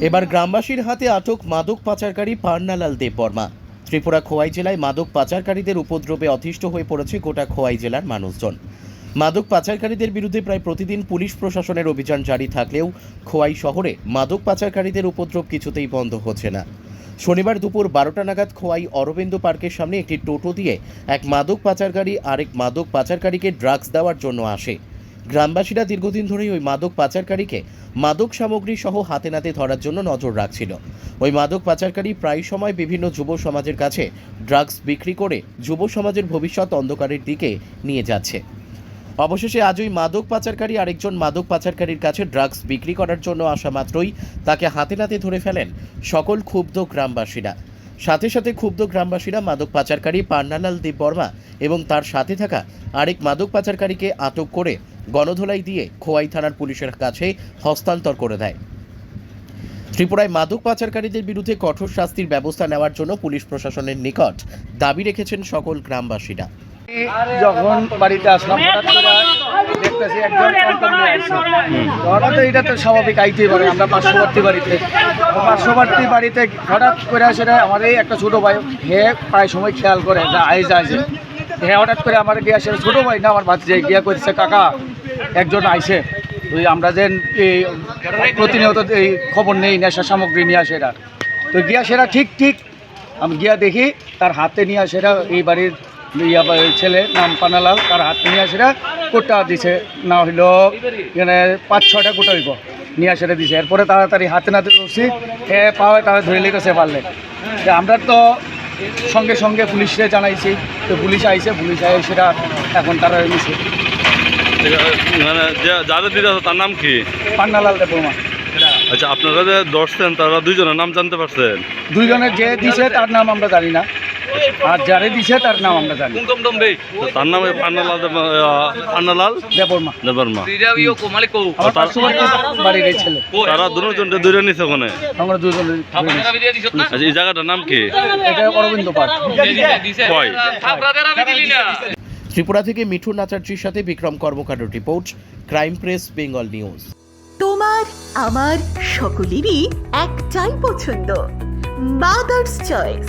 এবার গ্রামবাসীর হাতে আটক মাদক পাচারকারী পার্নালাল দেব বর্মা ত্রিপুরা খোয়াই জেলায় মাদক পাচারকারীদের উপদ্রবে অতিষ্ঠ হয়ে পড়েছে গোটা খোয়াই জেলার মানুষজন। মাদক পাচারকারীদের বিরুদ্ধে প্রায় প্রতিদিন পুলিশ প্রশাসনের অভিযান জারি থাকলেও খোয়াই শহরে মাদক পাচারকারীদের উপদ্রব কিছুতেই বন্ধ হচ্ছে না। শনিবার দুপুর বারোটা নাগাদ খোয়াই অরবিন্দ পার্কের সামনে একটি টোটো দিয়ে এক মাদক পাচারকারী আরেক মাদক পাচারকারীকে ড্রাগস দেওয়ার জন্য আসে। গ্রামবাসীরা দীর্ঘদিন ধরেই ওই মাদক পাচারকারীকে মাদক সামগ্রী সহ হাতে নাতে ধরার জন্য নজর রাখছিল। ওই মাদক পাচারকারী প্রায় সময় বিভিন্ন যুব সমাজের কাছে ড্রাগস বিক্রি করে যুব সমাজের ভবিষ্যৎ অন্ধকারের দিকে নিয়ে যাচ্ছে। অবশেষে আজ ওই মাদক পাচারকারী আরেকজন মাদক পাচারকারীর কাছে ড্রাগস বিক্রি করার জন্য আসা মাত্রই তাকে হাতে নাতে ধরে ফেলেন সকল ক্ষুব্ধ গ্রামবাসীরা। সাথে সাথে ক্ষুব্ধ গ্রামবাসীরা মাদক পাচারকারী পান্নালাল দেব বর্মা এবং তার সাথে থাকা আরেক মাদক পাচারকারীকে আটক করে গণধোলাই দিয়ে খোয়াই থানার পুলিশের কাছে হস্তান্তর করে দেয়। ত্রিপুরায় মাদক পাচারকারীদের বিরুদ্ধে কঠোর শাস্তির ব্যবস্থা নেওয়ার জন্য পুলিশ প্রশাসনের নিকট দাবি রেখেছেন সকল গ্রামবাসীরা। যখন বাড়িতে আসলাম এটা তো স্বাভাবিক আইতেই পারে আমরা পার্শ্ববর্তী বাড়িতে। পার্শ্ববর্তী বাড়িতে হঠাৎ করে আমার এই একটা ছোটো ভাই, হে প্রায় সময় খেয়াল করে, যা আই যায় যে। হে হঠাৎ করে আমার গিয়া ছোটো ভাই না, আমার গিয়া করছে কাকা, একজন আইসে ওই আমরা যে এই প্রতিনিয়ত এই খবর নেই, নেশা সামগ্রী নিয়ে আসে তো গিয়া সেরা ঠিক ঠিক, আমি গিয়া দেখি, তার হাতে নিয়ে সেটা এই বাড়ির ইয়া ছেলে নাম পানালাল তার হাতে নিয়ে সেটা কোটা দিছে। না হইল এখানে পাঁচ ছটা কোটা হইব নিয়ে সেটা দিছে। এরপরে তাড়াতাড়ি হাতে নাতে ধরছি এ পাওয়া তারা ধরে লিখেছে পারলে। আমরা তো সঙ্গে সঙ্গে পুলিশে জানাইছি তো পুলিশ আইছে পুলিশ আই সেটা এখন তারা নিছে। মানে যে- যারা তার নাম কি? পান্নালাল দেবর্মা আচ্ছা আপনারা যে ধরছেন তারা দুইজনের নাম জানতে পারছেন? দুইজনের যে দিছে তার নাম আমরা জানি না। আর যারে দিছে তার নাম আমরা জানি। তো তার নাম পান্নালাল পান্নালাল? দেবর্মা দেবর্মা আমার পার্শ্ববর্তী বাড়ির এই ছেলে। তারা দুজন দূরে নিছে ওখানে। আমরা দুজনের আচ্ছা এই জায়গাটার নাম কি? এটা অরবিন্দ পার্ক। ত্রিপুরা থেকে মিঠুন আচার্যের সাথে Bikram কর্মকারের report crime press Bengal news. তোমার আমার সকলেরই একটাই পছন্দ। Mother's choice